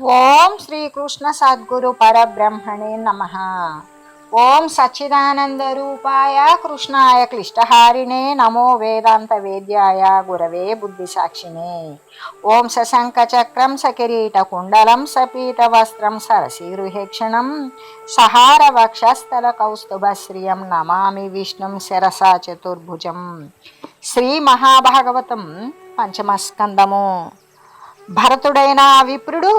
ఓం శ్రీకృష్ణ సద్గురు పరబ్రహ్మణే నమ. ఓం సచ్చిదానంద రూపాయ కృష్ణాయ క్లిష్టహారిణే నమో వేదాంత వేద్యాయ గురవే బుద్ధి సాక్షిణే ఓం సశంక చక్రం సకిరీట కుండలం సపీత వస్త్రం సరసీరుహేక్షణం సహార వక్షస్థల కౌస్తుభశ్రియం నమామి విష్ణుం శిరసా చతుర్భుజం. శ్రీ మహాభాగవతం పంచమస్కందము. భరతుడైన ఆ విప్రుడు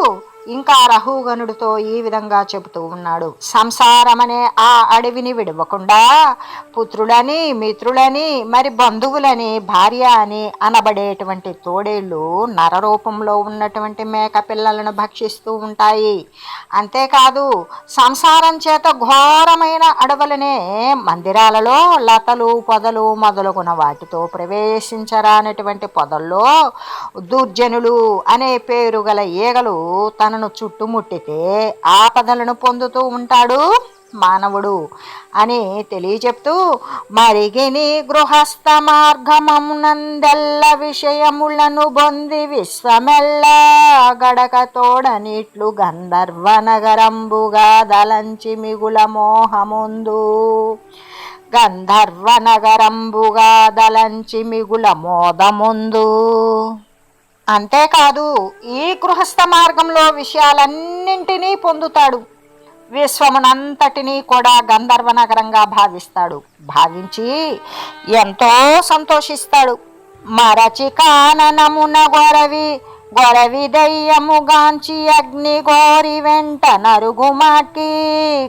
ఇంకా రహుగనుడితో ఈ విధంగా చెబుతూ ఉన్నాడు. సంసారమనే ఆ అడవిని విడవకుండా పుత్రులని మిత్రులని మరి బంధువులని భార్య అని అనబడేటువంటి తోడేళ్ళు నరరూపంలో ఉన్నటువంటి మేక పిల్లలను భక్షిస్తూ ఉంటాయి. అంతేకాదు సంసారం చేత ఘోరమైన అడవులనే మందిరాలలో లతలు పొదలు మొదలుగున వాటితో ప్రవేశించరానటువంటి పొదల్లో దుర్జనులు అనే పేరు గల ఈగలు తనను చుట్టుముట్టితే ఆపదలను పొందుతూ ఉంటాడు మానవుడు అని తెలియచెప్తూ మరిగిని గృహస్థ మార్గమమునందెల్ల విషయములను బొంది విశ్వమెల్ల గడక తోడనిట్లు గంధర్వ నగరంబుగా దలంచి మిగుల మోహముందు. గంధర్వ నగరంబుగా దలంచి మిగుల మోదముందు. అంతేకాదు ఈ గృహస్థ మార్గంలో విషయాలన్నింటినీ పొందుతాడు. విశ్వమునంతటినీ కూడా గంధర్వ నగరంగా భావిస్తాడు. భావించి ఎంతో సంతోషిస్తాడు. మరచి కాననమున గొరవి గొరవిదయ్యముగాంచి అగ్ని గోరి వెంట నరుగు మాటి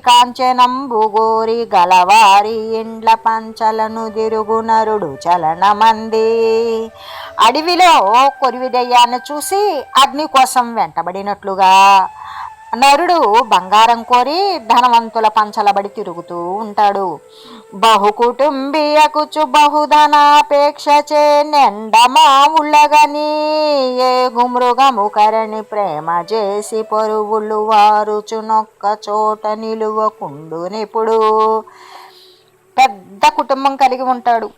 కాంచనంబు గోరి గలవారి ఇండ్ల పంచలను దిరుగు నరుడు చలనమంది. అడవిలో కొరివి దయ్యాన్ని చూసి అగ్ని కోసం వెంటబడినట్లుగా నరుడు బంగారం కోరి ధనవంతుల పంచలబడి తిరుగుతూ ఉంటాడు. బహు కుటుంబీయకుచు బహుధనాపేక్ష చే నిండమావుళ్ళగని ఏ గుమృగము కరణి ప్రేమ చేసి పరువులు వారుచునొక్క చోట నిలువకుండునిప్పుడు పెద్ద కుటుంబం కలిగి ఉంటాడు.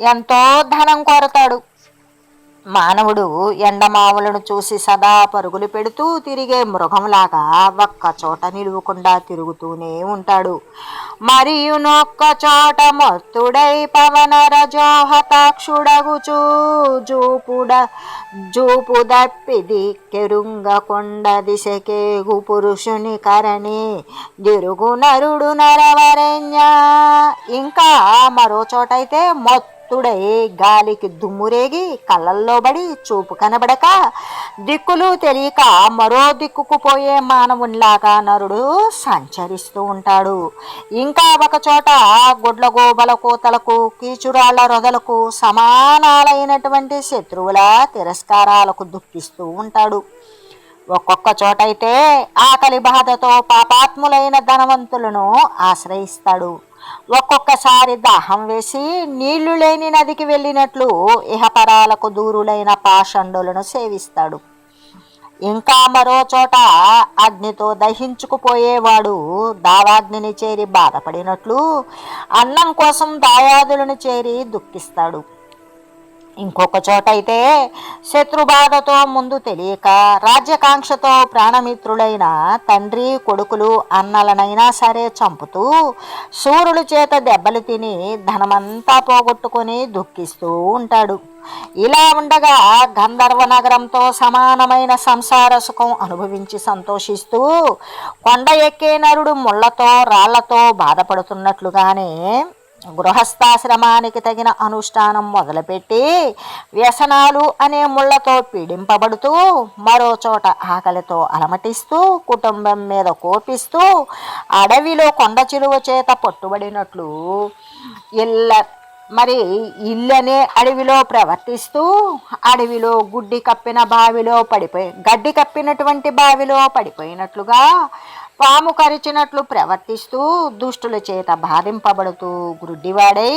ఎంతో ధనం కోరతాడు. మానవుడు ఎండమావులను చూసి సదా పరుగులు పెడుతూ తిరిగే మృగంలాగా ఒక్క చోట నిలువకుండా తిరుగుతూనే ఉంటాడు. మరియు నొక్క చోట మొత్తుడై పవన రజోహతాక్షుడగుచూ జూపుడ జూపు దప్పిది కెరుంగ కొండ దిశకేగు పురుషుని కరణి దిరుగు నరుడు నరవరణ్య ఇంకా మరో చోటైతే మొత్తం భక్తుడై గాలికి దుమ్మురేగి కళ్ళల్లో పడి చూపు కనబడక దిక్కులు తెలియక మరో దిక్కుకు పోయే మానవునిలాగా నరుడు సంచరిస్తూ ఉంటాడు. ఇంకా ఒక చోట గుడ్ల గోబల కోతలకు కీచురాళ్ళ రొదలకు సమానాలైనటువంటి శత్రువుల తిరస్కారాలకు దుఃఖిస్తూ ఉంటాడు. ఒక్కొక్క చోటైతే ఆకలి బాధతో పాపాత్ములైన ధనవంతులను ఆశ్రయిస్తాడు. ఒక్కొక్కసారి దాహం వేసి నీళ్ళు లేని నదికి వెళ్ళినట్లు ఇహపరాలకు దూరులైన పాషండులను సేవిస్తాడు. ఇంకా మరో చోట అగ్నితో దహించుకుపోయేవాడు దావాగ్నిని చేరి బాధపడినట్లు అన్నం కోసం దాయాదులను చేరి దుఃఖిస్తాడు. ఇంకొక చోట అయితే శత్రుబాధతో ముందు తెలియక రాజ్యకాంక్షతో ప్రాణమిత్రులైన తండ్రి కొడుకులు అన్నలనైనా సరే చంపుతూ సూర్యుల చేత దెబ్బలు తిని ధనమంతా పోగొట్టుకొని దుఃఖిస్తూ ఉంటాడు. ఇలా ఉండగా గంధర్వ నగరంతో సమానమైన సంసార సుఖం అనుభవించి సంతోషిస్తూ కొండ ఎక్కే నరుడు ముళ్ళతో రాళ్ళతో బాధపడుతున్నట్లుగానే గృహస్థాశ్రమానికి తగిన అనుష్ఠానం మొదలుపెట్టి వ్యసనాలు అనే ముళ్ళతో పీడింపబడుతూ మరో చోట ఆకలితో అలమటిస్తూ కుటుంబం మీద కోపిస్తూ అడవిలో కొండ చిలువ చేత పట్టుబడినట్లు ఇళ్ళ మరి ఇల్లనే అడవిలో ప్రవర్తిస్తూ అడవిలో గుడ్డి కప్పిన బావిలో పడిపోయి గడ్డి కప్పినటువంటి బావిలో పడిపోయినట్లుగా పాము కరిచినట్లు ప్రవర్తిస్తూ దుష్టుల చేత బాధింపబడుతూ గుడ్డివాడై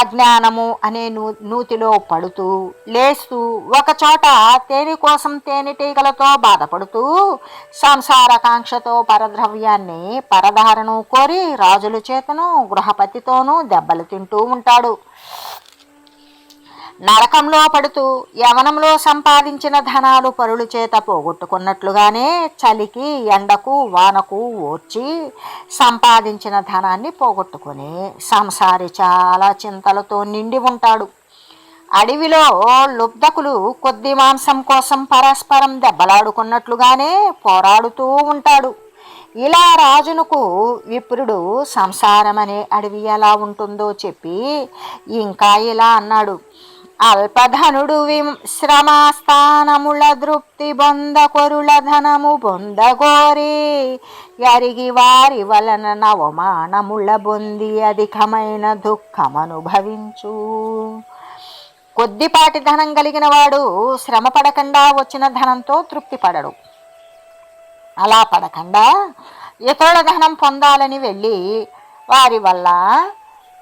అజ్ఞానము అనే నూ నూతిలో పడుతూ లేస్తూ ఒకచోట తేనె కోసం తేనెటీగలతో బాధపడుతూ సంసారకాంక్షతో పరద్రవ్యాన్ని పరధారను కోరి రాజుల చేతను గృహపతితోనూ దెబ్బలు తింటూ ఉంటాడు. నరకంలో పడుతూ యవనంలో సంపాదించిన ధనాలు పరుల చేత పోగొట్టుకున్నట్లుగానే చలికి ఎండకు వానకు ఓర్చి సంపాదించిన ధనాన్ని పోగొట్టుకుని సంసారి చాలా చింతలతో నిండి ఉంటాడు. అడవిలో లుబ్ధకులు కొద్ది మాంసం కోసం పరస్పరం దెబ్బలాడుకున్నట్లుగానే పోరాడుతూ ఉంటాడు. ఇలా రాజునకు విప్రుడు సంసారం అనే అడవి ఎలా ఉంటుందో చెప్పి ఇంకా ఇలా అన్నాడు. అల్పధనుడు విశ్రమాస్థానముల దృప్తి బొందకొరుల ధనము బొందగోరి ఎరిగి వారి వలన నవమానముల బొంది అధికమైన దుఃఖమనుభవించు. కొద్దిపాటి ధనం కలిగిన వాడు శ్రమ పడకుండా వచ్చిన ధనంతో తృప్తి పడడు అలా పడకుండా ఇతరుల ధనం పొందాలని వెళ్ళి వారి వల్ల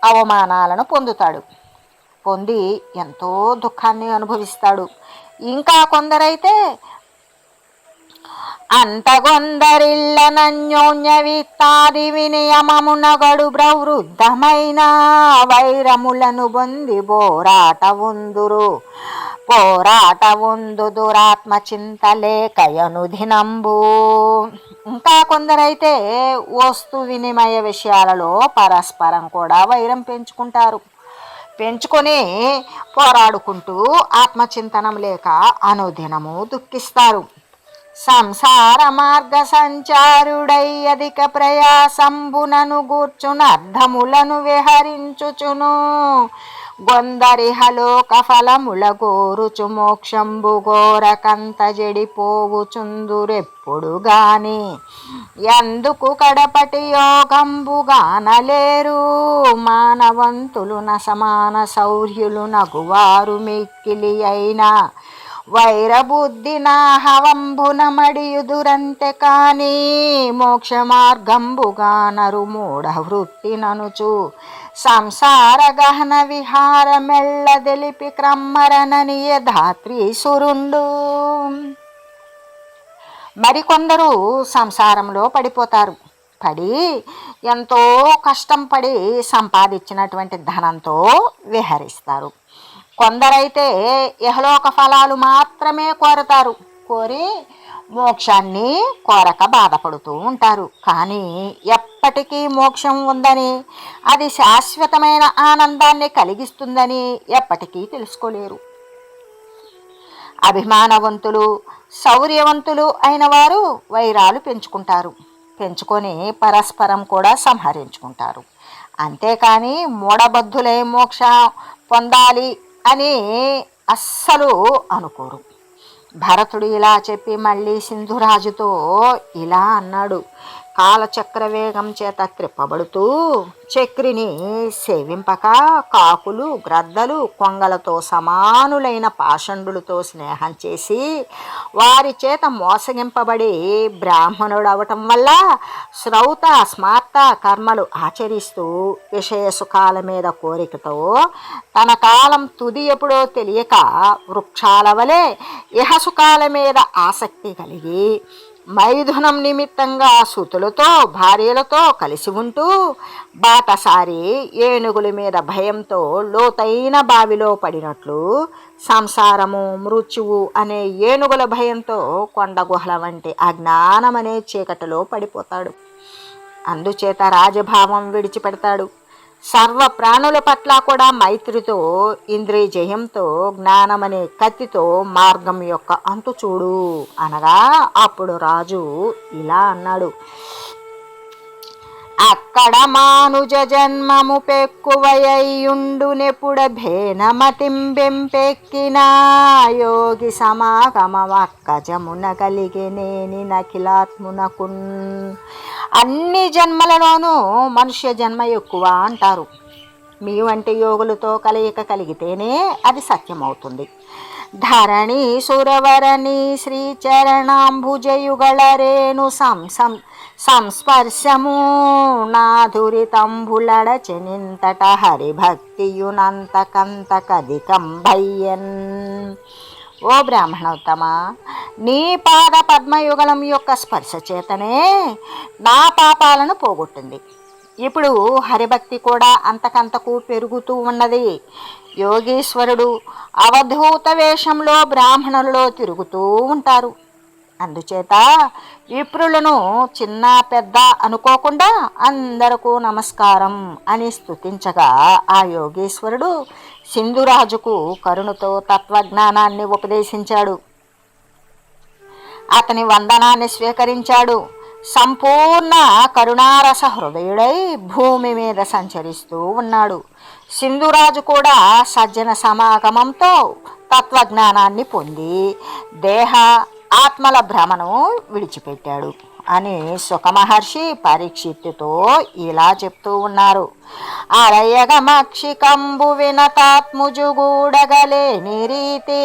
అవమానాలను పొందుతాడు. పొంది ఎంతో దుఃఖాన్ని అనుభవిస్తాడు. ఇంకా కొందరైతే అంతగొందరిల్లనన్యోన్య విత్తాది వినియమమునగడు ప్రవృద్ధమైన వైరములను బొంది పోరాట ఉందురు. పోరాట ఉందు దురాత్మ చింతలేకయను దినంబు. ఇంకా కొందరైతే వస్తు వినిమయ విషయాలలో పరస్పరం కూడా వైరం పెంచుకుంటారు. పెంచుకొని పోరాడుకుంటూ ఆత్మచింతనం లేక అనుదినము దుఃఖిస్తారు. సంసార మార్గ సంచారుడై అధిక ప్రయాసంబునను గూర్చును అర్థములను విహరించుచును. గొందరిహలోక ఫలముల గోరుచు మోక్షంబు గోరకంత జడిపోవుచుందురెప్పుడు గాని. ఎందుకు కడపటి యోగంబుగానలేరు మానవంతులు నసమాన శౌర్యులు నగువారు మిక్కిలి అయినా వైరబుద్ధి నా హవంబున మడియుదురంతే కానీ. మోక్ష మార్గంబుగా నరు మూఢ వృత్తి ననుచు. సంసార గహన విహార మెళ్ళ తెలిపి క్రమ్మరనని ధాత్రీసురుండు మరికొందరు సంసారంలో పడిపోతారు. పడి ఎంతో కష్టం పడి సంపాదించినటువంటి ధనంతో విహరిస్తారు. కొందరైతే ఇహలోక ఫలాలు మాత్రమే కోరతారు. కోరి మోక్షాన్ని కోరక బాధపడుతూ ఉంటారు. కానీ ఎప్పటికీ మోక్షం ఉందని అది శాశ్వతమైన ఆనందాన్ని కలిగిస్తుందని ఎప్పటికీ తెలుసుకోలేరు. అభిమానవంతులు శౌర్యవంతులు అయిన వారు వైరాలు పెంచుకుంటారు. పెంచుకొని పరస్పరం కూడా సంహరించుకుంటారు. అంతేకాని మూడబద్ధులే మోక్ష పొందాలి అని అస్సలు అనుకోరు. భరతుడు ఇలా చెప్పి మళ్ళీ సింధురాజుతో ఇలా అన్నాడు. కాలచక్ర వేగం చేత త్రిప్పబడుతూ చక్రిని సేవింపక కాకులు గ్రద్దలు కొంగలతో సమానులైన పాషండులతో స్నేహం చేసి వారి చేత మోసగింపబడి బ్రాహ్మణుడవటం వల్ల శ్రౌత స్మార్త కర్మలు ఆచరిస్తూ విషయ సుఖాల మీద కోరికతో తన కాలం తుది ఎప్పుడో తెలియక వృక్షాల వలె ఇహసుఖాల మీద ఆసక్తి కలిగి మైథునం నిమిత్తంగా సుతులతో భార్యలతో కలిసి ఉంటూ బాటసారి ఏనుగుల మీద భయంతో లోతైన బావిలో పడినట్లు సంసారము మృత్యువు అనే ఏనుగుల భయంతో కొండ గుహల వంటి అజ్ఞానమనే చీకటిలో పడిపోతాడు. అందుచేత రాజభావం విడిచిపెడతాడు. సర్వ ప్రాణుల పట్ల కూడా మైత్రితో ఇంద్రియ జయంతో జ్ఞానమనే కత్తితో మార్గం యొక్క అంతు చూడు అనగా అప్పుడు రాజు ఇలా అన్నాడు. అక్కడ మానుజ జన్మము పెక్కువయ్యుండు నెపుడ భేనమతింబెంపెక్కిన యోగి సమాగమక్క జమున కలిగినేని నఖిలాత్మునకున్. అన్ని జన్మలలోనూ మనుష్య జన్మ ఎక్కువ అంటారు. మీ వంటి యోగులతో కలయిక కలిగితేనే అది సత్యమవుతుంది ధరణి సురవరణి సం సంసం సంస్పర్శము నాధురితంబులడచెనింతట హరిభక్తియునంతకంతకధికంభయ్యన్. ఓ బ్రాహ్మణోత్తమ నీ పాద పద్మయుగలం యొక్క స్పర్శ చేతనే నా పాపాలను పోగొట్టింది. ఇప్పుడు హరిభక్తి కూడా అంతకంతకు పెరుగుతూ ఉన్నది. యోగీశ్వరుడు అవధూత వేషంలో బ్రాహ్మణులలో తిరుగుతూ ఉంటారు. అందుచేత విప్రులను చిన్న పెద్ద అనుకోకుండా అందరకు నమస్కారం అని స్తుతించగా ఆ యోగేశ్వరుడు సింధురాజుకు కరుణతో తత్వజ్ఞానాన్ని ఉపదేశించాడు. అతని వందనాన్ని స్వీకరించాడు. సంపూర్ణ కరుణారస హృదయుడై భూమి మీద సంచరిస్తూ ఉన్నాడు. సింధురాజు కూడా సజ్జన సమాగమంతో తత్వజ్ఞానాన్ని పొంది దేహ ఆత్మల భ్రమను విడిచిపెట్టాడు అని సుఖమహర్షి పరీక్షిత్తుతో ఇలా చెప్తూ ఉన్నారు. అరయగమక్షికంబు వినతాత్ముజుగూడగలేని రీతి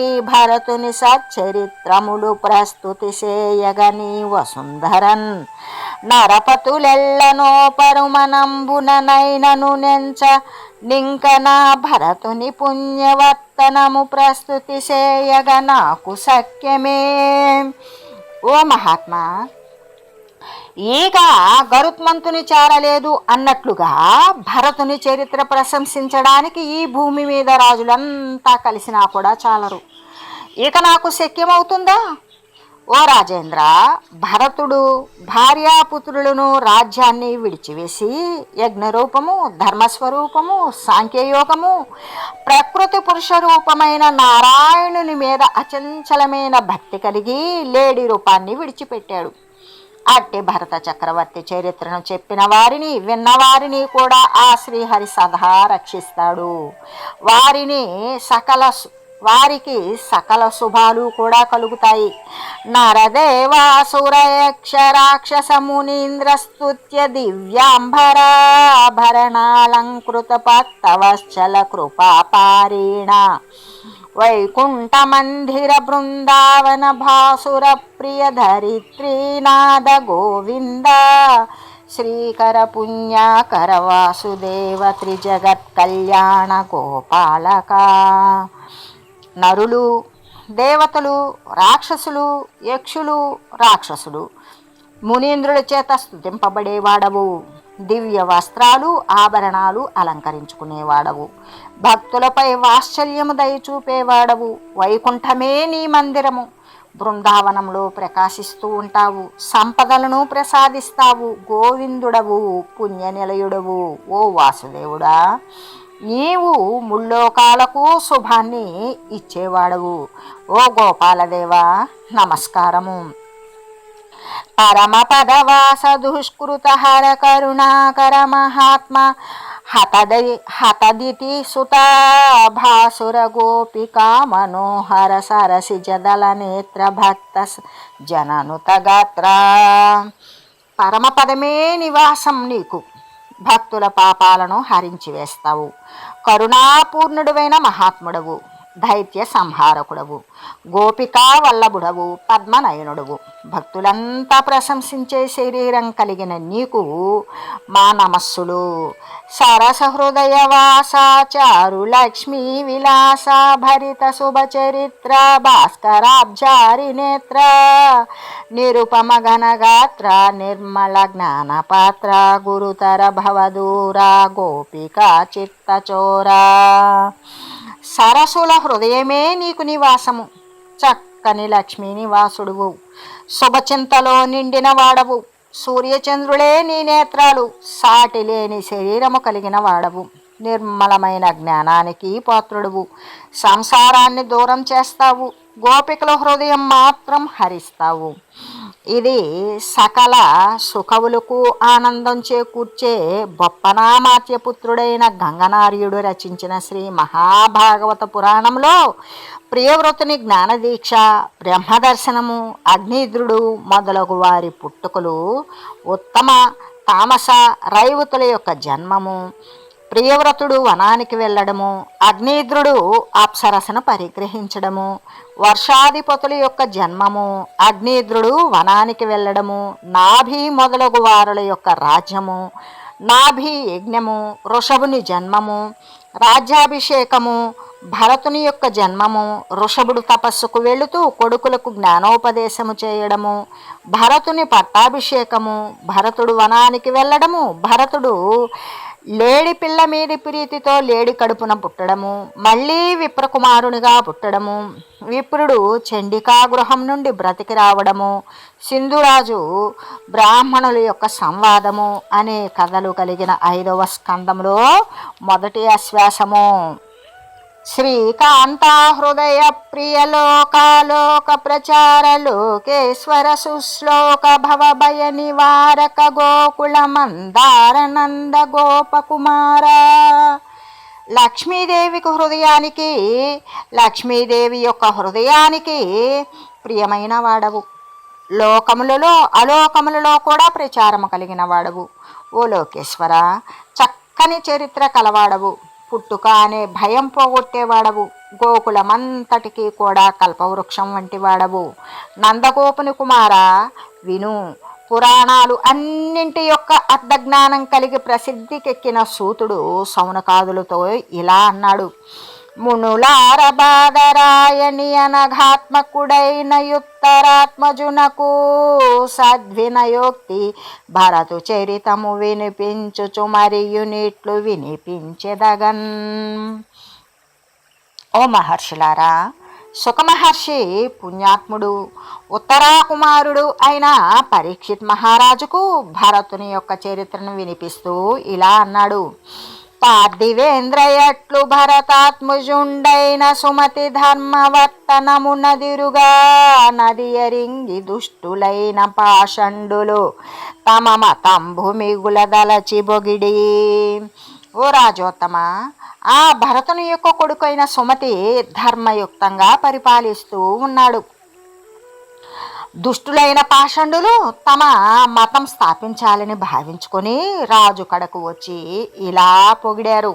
ఈ భరతుని సచ్చరిత్రములు ప్రస్తుతి చేయగని వసుంధరన్. నరపతులెల్లనో పరుమనంబుననైనను నెంచ నా భరతుని పుణ్యవర్తనము ప్రస్తుతి చేయగ నాకు సఖ్యమే. ఓ మహాత్మా ఈగ గరుత్మంతుని చేరలేదు అన్నట్లుగా భరతుని చరిత్ర ప్రశంసించడానికి ఈ భూమి మీద రాజులంతా కలిసినా కూడా చాలరు. ఇక నాకు శక్యమవుతుందా ఓ రాజేంద్ర భరతుడు భార్యాపుత్రులను రాజ్యాన్ని విడిచివేసి యజ్ఞరూపము ధర్మస్వరూపము సాంఖ్యయోగము ప్రకృతి పురుష రూపమైన నారాయణుని మీద అచంచలమైన భక్తి కలిగి లేడీ రూపాన్ని విడిచిపెట్టాడు. అట్టి భరత చక్రవర్తి చరిత్రను చెప్పిన వారిని విన్నవారిని కూడా ఆ శ్రీహరి సదా రక్షిస్తాడు. వారిని సకల వారికి సకల శుభాలు కూడా కలుగుతాయి. నరదేవాసురయక్ష రాక్షస మునీంద్రస్తుత్య దివ్యాంబరాభరణాలంకృత పత్తవశ్చల కృపాపారీణ వైకుంఠ మందిర బృందావన భాసుర ప్రియ ధరిత్రీనాద గోవింద శ్రీకర పుణ్యాకర వాసుదేవ త్రిజగత్ కళ్యాణ గోపాలకా నరులు దేవతలు రాక్షసులు యక్షులు రాక్షసులు. మునీంద్రుల చేత స్థుతింపబడేవాడవు దివ్య వస్త్రాలు ఆభరణాలు అలంకరించుకునేవాడవు. భక్తులపై వాత్సల్యము దయ చూపేవాడవు వైకుంఠమే నీ మందిరము. బృందావనంలో ప్రకాశిస్తూ ఉంటావు. సంపదలను ప్రసాదిస్తావు. గోవిందుడవు పుణ్యనిలయుడవు. ఓ వాసుదేవుడా! నీవు ముల్లోకాలకు శుభాన్ని ఇచ్చేవాడవు. ఓ గోపాలదేవ నమస్కారము. పరమపదవాస దుష్కృత హర కరుణాకర మహాత్మ హతది హతదితి సుతాభాసుర గోపికా మనోహర సరసి జదల నేత్ర భక్త జననుత గాత్ర పరమపదమే నివాసం నీకు. భక్తుల పాపాలను హరించి వేస్తావు. కరుణాపూర్ణుడువైన మహాత్ముడవు. దైత్య సంహారకుడవు గోపికా వల్లభుడవు పద్మనయనుడవు. భక్తులంతా ప్రశంసించే శరీరం కలిగిన నీకు మా నమస్సులు. సరసహృదయ వాసాచారు లక్ష్మీ విలాస భరిత శుభ చరిత్ర భాస్కరాబ్జారి నేత్ర నిరుపమ ఘనగాత్ర నిర్మల జ్ఞానపాత్ర గురుతర భవదూరా గోపికా చిత్తచోరా. సరసుల హృదయమే నీకు నివాసము. చక్కని లక్ష్మీ నివాసుడువు. శుభచింతలో నిండిన వాడవు. సూర్యచంద్రులే నీ నేత్రాలు. సాటి లేని శరీరము కలిగిన వాడవు. నిర్మలమైన జ్ఞానానికి పాత్రుడువు. సంసారాన్ని దూరం చేస్తావు. గోపికల హృదయం మాత్రం హరిస్తావు. ఇది సకల సుఖవులకు ఆనందం చేకూర్చే బొప్పనామాత్యపుత్రుడైన గంగనార్యుడు రచించిన శ్రీ మహాభాగవత పురాణంలో ప్రియవ్రతుని జ్ఞానదీక్ష బ్రహ్మదర్శనము అగ్నిద్రుడు మొదలగు వారి పుట్టుకలు ఉత్తమ తామస రైవతుల యొక్క జన్మము ప్రియవ్రతుడు వనానికి వెళ్ళడము అగ్నిద్రుడు అప్సరసను పరిగ్రహించడము వర్షాధిపతుల యొక్క జన్మము అగ్నిద్రుడు వనానికి వెళ్ళడము నాభి మొదలగు వారుల యొక్క రాజ్యము నాభి యజ్ఞము వృషభుని జన్మము రాజ్యాభిషేకము భరతుని యొక్క జన్మము ఋషభుడు తపస్సుకు వెళుతూ కొడుకులకు జ్ఞానోపదేశము చేయడము భరతుని పట్టాభిషేకము భరతుడు వనానికి వెళ్ళడము భరతుడు లేడి పిల్ల మీది ప్రీతితో లేడి కడుపున పుట్టడము మళ్ళీ విప్రకుమారునిగా పుట్టడము విప్రుడు చండికా గృహం నుండి బ్రతికి రావడము సింధురాజు బ్రాహ్మణుల యొక్క సంవాదము అనే కథలు కలిగిన ఐదవ స్కందంలో మొదటి ఆశ్వాసము శ్రీకాంత హృదయ ప్రియలోకాలోక ప్రచార లోకేశ్వర సుశ్లోక భవభయ నివారక గోకుల మందార నంద గోపకుమార లక్ష్మీదేవికి హృదయానికి లక్ష్మీదేవి యొక్క హృదయానికి ప్రియమైన వాడవు. లోకములలో అలోకములలో కూడా ప్రచారము కలిగిన వాడవు. ఓ లోకేశ్వర చక్కని చరిత్ర కలవాడవు. పుట్టుక అనే భయం పోగొట్టేవాడవు. గోకులమంతటికీ కూడా కల్పవృక్షం వంటి వాడవు నందగోపుని కుమార విను పురాణాలు అన్నింటి యొక్క అర్ధజ్ఞానం కలిగి ప్రసిద్ధికెక్కిన సూతుడు సౌనకాదులతో ఇలా అన్నాడు. మునులార బాదరాయణి అనఘాత్మకుడైన యుత్తరాత్మజునకు సద్వినయోక్తి భరతు చరితము వినిపించుచు మరియు నీట్లు వినిపించెదగన్. ఓ మహర్షులారా సుఖమహర్షి పుణ్యాత్ముడు ఉత్తరాకుమారుడు అయిన పరీక్షిత్ మహారాజుకు భరతుని యొక్క చరిత్రను వినిపిస్తూ ఇలా అన్నాడు. పార్థివేంద్రయట్లు భరతాత్ముజుండైన సుమతి ధర్మవర్తనమునదిరుగా నది ఎరింగి దుష్టులైన పాషండులు తమ మతంభు మిగులదలచి బొగిడి. ఓ రాజోత్తమ ఆ భరతుని యొక్క కొడుకైన సుమతి ధర్మయుక్తంగా పరిపాలిస్తూ ఉన్నాడు. దుష్టులైన పాషండులు తమ మతం స్థాపించాలని భావించుకొని రాజు కడకు వచ్చి ఇలా పొగిడారు.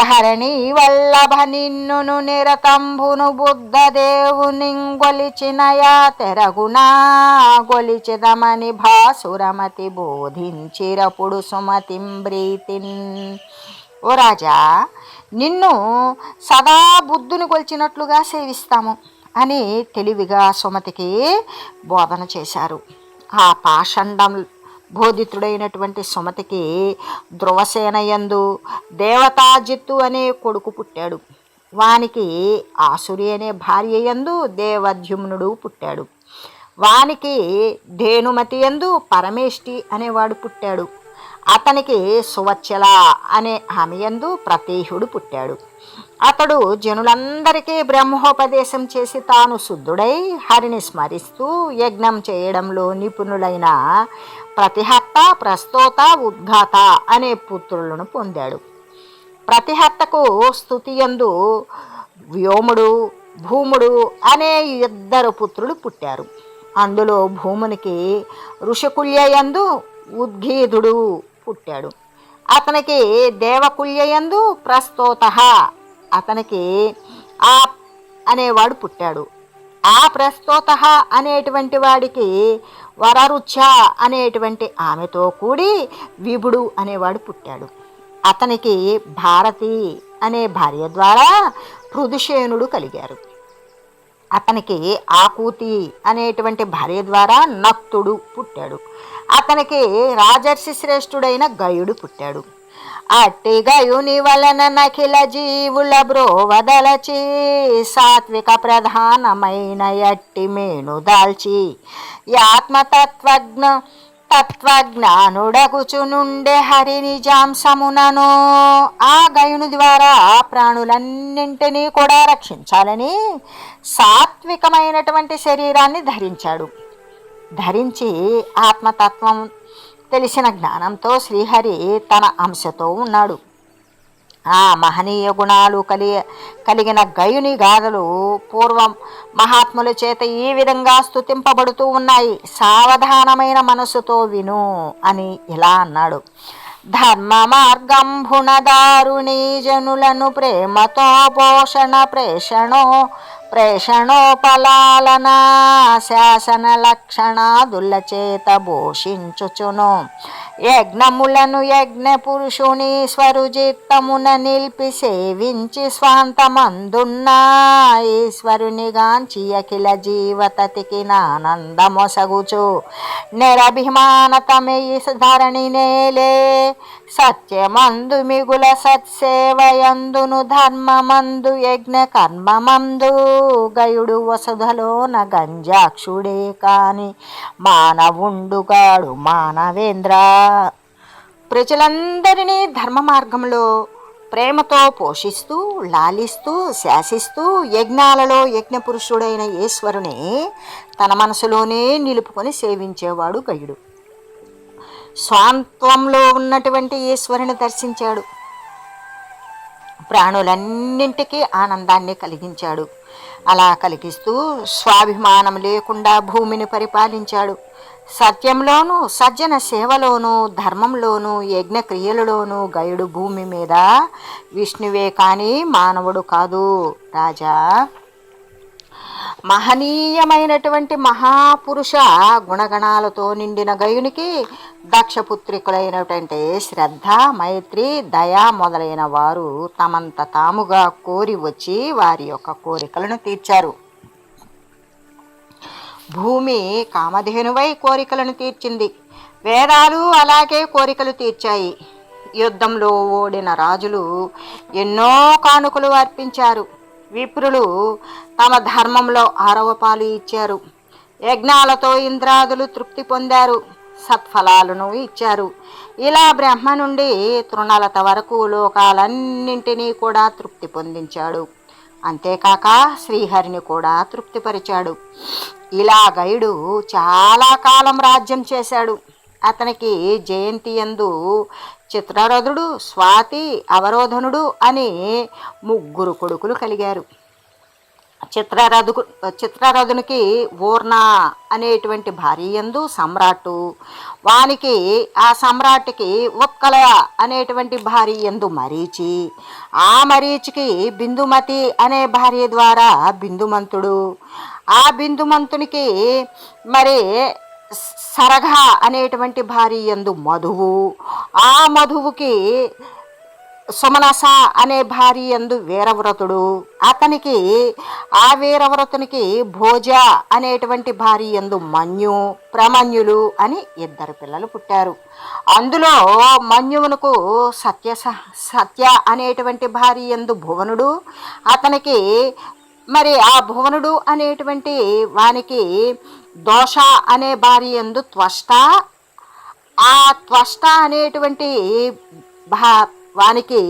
ధరణి వల్లభ నిన్నును నిరతంబును బుద్ధ దేవుని గొలిచినయా తెరగునా గొలిచిదమని భాసురమతి బోధించిరపుడు సుమతింబ్రీతిన్ ఓ రాజా నిన్ను సదా బుద్ధుని కొలిచినట్లుగా సేవిస్తాము. అని తెలివిగా సుమతికి బోధన చేశారు. ఆ పాషండం బోధితుడైనటువంటి సుమతికి ధ్రువసేనయందు దేవతాజిత్తు అనే కొడుకు పుట్టాడు. వానికి ఆసురి అనే భార్య యందు దేవద్యుమ్నుడు పుట్టాడు. వానికి ధేనుమతి యందు పరమేష్టి అనేవాడు పుట్టాడు. అతనికి సువచ్చల అనే ఆమెయందు ప్రతీహుడు పుట్టాడు. అతడు జనులందరికీ బ్రహ్మోపదేశం చేసి తాను శుద్ధుడై హరిని స్మరిస్తూ యజ్ఞం చేయడంలో నిపుణులైన ప్రతిహత్త ప్రస్తోత ఉద్ఘాత అనే పుత్రులను పొందాడు. ప్రతిహత్తకు స్థుతియందు వ్యోముడు భూముడు అనే ఇద్దరు పుత్రులు పుట్టారు. అందులో భూమునికి ఋషికుల్యయందు ఉద్గీధుడు పుట్టాడు. అతనికి దేవకుల్యయందు ప్రస్తోత అతనికి ఆ అనేవాడు పుట్టాడు. ఆ ప్రస్తోత అనేటువంటి వాడికి వరరుచ అనేటువంటి ఆమెతో కూడి విభుడు అనేవాడు పుట్టాడు. అతనికి భారతి అనే భార్య ద్వారా పృదుషేనుడు కలిగారు. అతనికి ఆకూతి అనేటువంటి భార్య ద్వారా నక్తుడు పుట్టాడు. అతనికి రాజర్షి శ్రేష్ఠుడైన గయుడు పుట్టాడు. అట్టి గయుని వలన నఖిల జీవుల బ్రోవదలచి సాత్విక ప్రధానమైన ఎట్టి మేను దాల్చి యాత్మతత్వజ్ఞ తత్వజ్ఞానుడగుచునుండే హరి నిజాంశమునను. ఆ గయుని ద్వారా ప్రాణులన్నింటినీ కూడా రక్షించాలని సాత్వికమైనటువంటి శరీరాన్ని ధరించాడు. ధరించి ఆత్మతత్వం తెలిసిన జ్ఞానంతో శ్రీహరి తన అంశతో ఉన్నాడు. ఆ మహనీయ గుణాలు కలి కలిగిన గయుని గాథలు పూర్వం మహాత్ముల చేత ఈ విధంగా స్తుతింపబడుతూ ఉన్నాయి. సావధానమైన మనసుతో విను అని ఇలా అన్నాడు. ధర్మ మార్గంభుణదారుణీ జనులను ప్రేమతో పోషణ ప్రేషణో ప్రేషణోపలాలనా శాసన లక్షణాదులచేత భూషించుచును. యజ్ఞములను యజ్ఞ పురుషుని స్వరుజిత్తమున నిలిపి సేవించి స్వాంతమందున్న. ఈశ్వరునిగాంచి అఖిల జీవతతికి నానందమొసగుచు. నిరభిమానతమే ధరణి నేలే సత్యమందు మిగుల సత్సేవయందును ధర్మమందు యజ్ఞ కర్మమందు గయుడు వసుధలోన గంజాక్షుడే కాని మానవుండుగాడు మానవేంద్ర. ప్రజలందరినీ ధర్మ మార్గంలో ప్రేమతో పోషిస్తూ లాలిస్తూ శాసిస్తూ యజ్ఞాలలో యజ్ఞపురుషుడైన ఈశ్వరుని తన మనసులోనే నిలుపుకొని సేవించేవాడు గయుడు. స్వాంత్వంలో ఉన్నటువంటి ఈశ్వరుని దర్శించాడు. ప్రాణులన్నింటికీ ఆనందాన్ని కలిగించాడు. అలా కలిగిస్తూ స్వాభిమానం లేకుండా భూమిని పరిపాలించాడు. సత్యంలోనూ సజ్జన సేవలోనూ ధర్మంలోనూ యజ్ఞక్రియలలోనూ గయుడు భూమి మీద విష్ణువే కానీ మానవుడు కాదు రాజా. మహనీయమైనటువంటి మహాపురుష గుణగణాలతో నిండిన గయునికి దక్షపుత్రికులైనటువంటి శ్రద్ధ మైత్రి దయ మొదలైన వారు తమంత తాముగా కోరి వచ్చి వారి యొక్క కోరికలను తీర్చారు. భూమి కామధేనువై కోరికలను తీర్చింది. వేదాలు అలాగే కోరికలు తీర్చాయి. యుద్ధంలో ఓడిన రాజులు ఎన్నో కానుకలు అర్పించారు. విప్రులు తమ ధర్మంలో ఆరవ పాలు ఇచ్చారు. యజ్ఞాలతో ఇంద్రాదులు తృప్తి పొందారు. సత్ఫలాలను ఇచ్చారు. ఇలా బ్రహ్మ నుండి తృణలత వరకు లోకాలన్నింటినీ కూడా తృప్తి పొందించాడు. అంతేకాక శ్రీహరిని కూడా తృప్తిపరిచాడు. ఇలా గైడు చాలా కాలం రాజ్యం చేశాడు. అతనికి జయంతి ఎందు చిత్రరథుడు స్వాతి అవరోధనుడు అని ముగ్గురు కొడుకులు కలిగారు. చిత్రరథుకు చిత్రరథునికి ఊర్ణ అనేటువంటి భార్య ఎందు సమ్రాట్టు వానికి ఆ సమ్రాట్కి ఉత్కల అనేటువంటి భార్య ఎందు మరీచి ఆ మరీచికి బిందుమతి అనే భార్య ద్వారా బిందుమంతుడు. ఆ బిందుమంతునికి మరి సరఘ అనేటువంటి భార్య ఎందు మధువు. ఆ మధువుకి సుమనస అనే భార్య ఎందు వీరవ్రతుడు. అతనికి ఆ వీరవ్రతునికి భోజ అనేటువంటి భార్య ఎందు మన్యు ప్రమన్యులు అని ఇద్దరు పిల్లలు పుట్టారు. అందులో మన్యువునకు సత్య సత్య అనేటువంటి భార్య ఎందు భువనుడు. అతనికి మరి ఆ భువనుడు అనేటువంటి వానికి దోష అనే భార్య ఎందు త్వష్ట. ఆ త్వష్ట అనేటువంటి భా వానికి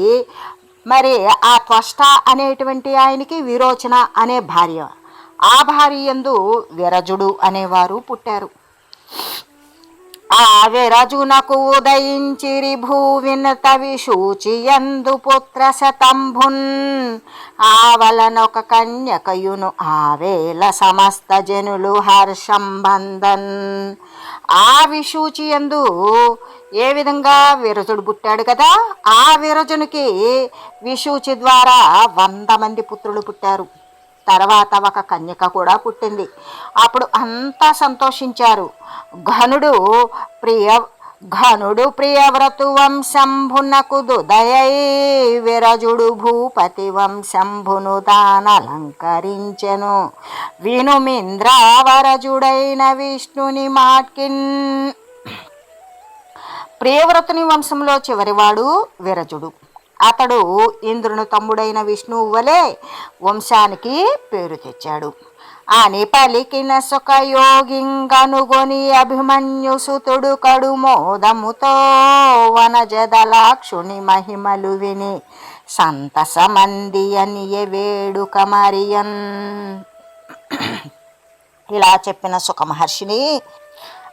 మరి ఆ త్వష్ట అనేటువంటి ఆయనకి విరోచన అనే భార్య. ఆ భార్య ఎందు విరజుడు అనేవారు పుట్టారు. ఆ విరజునకు ఉదయించిరి భూవినత విశూచి ఎందు పుత్ర శతంభున్. ఆవలనొక కన్యకయును ఆవేల సమస్త జనులు హర్షం బంధన్. ఆ విశూచి ఎందు ఏ విధంగా విరజుడు పుట్టాడు కదా ఆ విరజునికి విశూచి ద్వారా వంద మంది పుత్రులు పుట్టారు. తర్వాత ఒక కన్యక కూడా పుట్టింది. అప్పుడు అంతా సంతోషించారు. ఘనుడు ప్రియ ఘనుడు ప్రియవ్రతు వంశంభునకు దుదయై విరజుడు భూపతి వంశంభును తానలంకరించెను వినుమింద్రావరజుడైన విష్ణుని మాట్కిన్. ప్రియవ్రతుని వంశంలో చివరివాడు విరజుడు. అతడు ఇంద్రుని తమ్ముడైన విష్ణువు వలె వంశానికి పేరు తెచ్చాడు. అని పలికిన సుఖయోగింగనుగొని అభిమన్యు సుతుడు కడు మోదముతో వనజదలాక్షుని మహిమలు విని సంతసమంది అని వేడుక మరియన్. ఇలా చెప్పిన సుఖమహర్షిని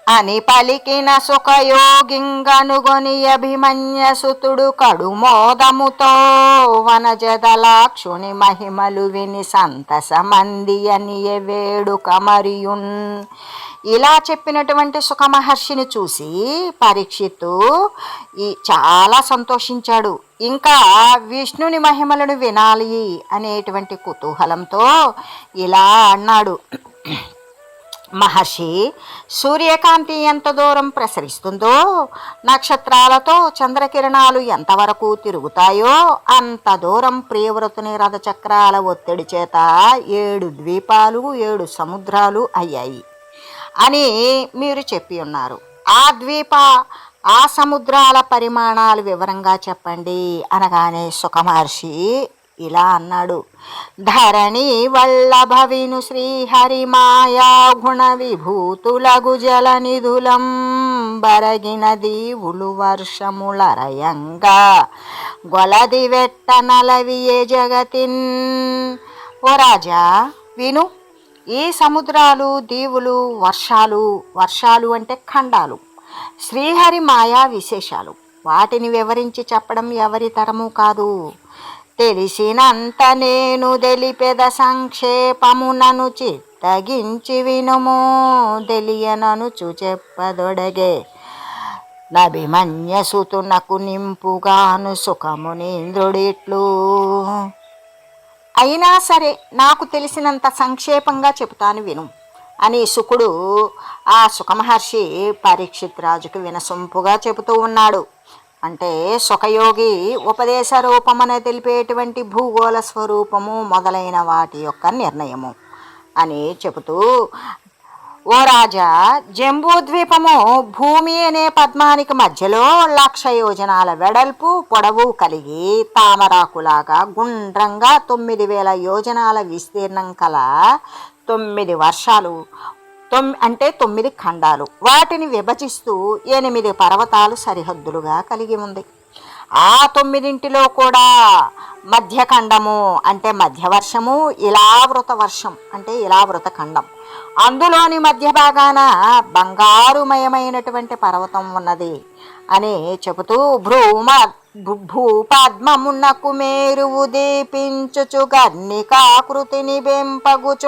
అని పలికిన సుఖయోగింగనుగొని అభిమన్యసుతుడు కడు మోదముతో వనజదలాక్షుని మహిమలు విని సంతసమంది అని వేడుక మరియున్. ఇలా చెప్పినటువంటి సుఖమహర్షిని చూసి పరీక్షిత్తు ఈ చాలా సంతోషించాడు. ఇంకా విష్ణుని మహిమలను వినాలి అనేటువంటి కుతూహలంతో ఇలా అన్నాడు. మహర్షి సూర్యకాంతి ఎంత దూరం ప్రసరిస్తుందో నక్షత్రాలతో చంద్రకిరణాలు ఎంతవరకు తిరుగుతాయో అంత దూరం ప్రియవ్రతుని రథచక్రాల ఒత్తిడి చేత ఏడు ద్వీపాలు ఏడు సముద్రాలు అయ్యాయి అని మీరు చెప్పి ఉన్నారు. ఆ ద్వీప ఆ సముద్రాల పరిమాణాలు వివరంగా చెప్పండి అనగానే సుఖమహర్షి ఇలా అన్నాడు. ధరణి వల్లభవిను శ్రీహరి మాయా గుణ విభూతులగు జల నిధులం బరగిన దీవులు వర్షములరయంగా గొలది వెట్ట నలవియే జగతిన్. ఓ రాజా విను ఈ సముద్రాలు దీవులు వర్షాలు వర్షాలు అంటే ఖండాలు శ్రీహరి మాయా విశేషాలు. వాటిని వివరించి చెప్పడం ఎవరి తరము కాదు. తెలిసినంత నేను తెలిపెద సంక్షేపమునను చిత్తగించి వినుము తెలియననుచు చెప్పదొడగే నభిమన్యసుతునకు నింపుగాను సుఖమునింద్రుడిట్లు అయినా సరే నాకు తెలిసినంత సంక్షేపంగా చెబుతాను విను. అని శుకుడు ఆ సుఖమహర్షి పరీక్షిత్ రాజుకు వినసొంపుగా చెబుతూ ఉన్నాడు. అంటే సుఖయోగి ఉపదేశ రూపమన తెలిపేటువంటి భూగోళ స్వరూపము మొదలైన వాటి యొక్క నిర్ణయము అని చెబుతూ ఓ రాజా జంబూద్వీపము భూమి అనే పద్మానికి మధ్యలో లక్ష యోజనాల వెడల్పు పొడవు కలిగి తామరాకులాగా గుండ్రంగా తొమ్మిది వేల యోజనాల విస్తీర్ణం కల తొమ్మిది వర్షాలు తొమ్ అంటే తొమ్మిది ఖండాలు. వాటిని విభజిస్తూ ఎనిమిది పర్వతాలు సరిహద్దులుగా కలిగి ఉంది. ఆ తొమ్మిదింటిలో కూడా మధ్యఖండము అంటే మధ్యవర్షము ఇలావృత వర్షం అంటే ఇలావృత ఖండం. అందులోని మధ్య భాగాన బంగారుమయమైనటువంటి పర్వతం ఉన్నది అని చెబుతూ భ్రూమ భూపద్మమునకు మేరువు దీపించుచు గర్ణికాకృతిని బెంపగుచుంబ్రాపై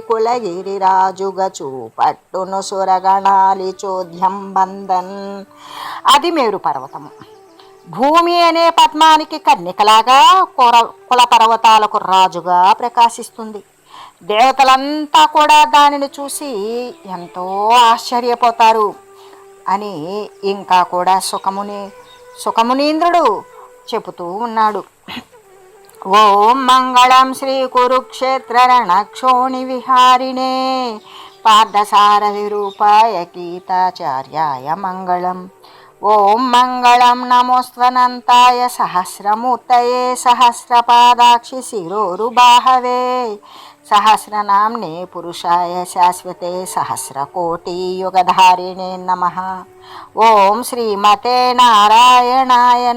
కులగిరి రాజుగా చూపట్టును సురగణాలి చోద్యం బంధన్. అది మేరు పర్వతము. భూమి అనే పద్మానికి కన్నికలాగా కుర కుల పర్వతాలకు రాజుగా ప్రకాశిస్తుంది. దేవతలంతా కూడా దానిని చూసి ఎంతో ఆశ్చర్యపోతారు అని ఇంకా కూడా సుఖముని సుఖమునీంద్రుడు చెబుతూ ఉన్నాడు. ఓం మంగళం శ్రీ కురుక్షేత్ర రణక్షోణి విహారిణే. పార్థసారథి రూపాయ గీతాచార్యాయ మంగళం. ఓం మంగళం నమోస్త్వనంతాయ సహస్రమూర్తయే సహస్రపాదాక్షి శిరోరుబాహవే. सहस्रना पुरुषाय शाश्वते सहस्रकोटियुगधारिणे नम। ओं श्रीमते नारायणाय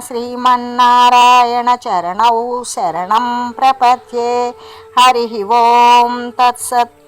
श्रीमारायण चरण शरण प्रपद्ये। हरि ओं तत्सत्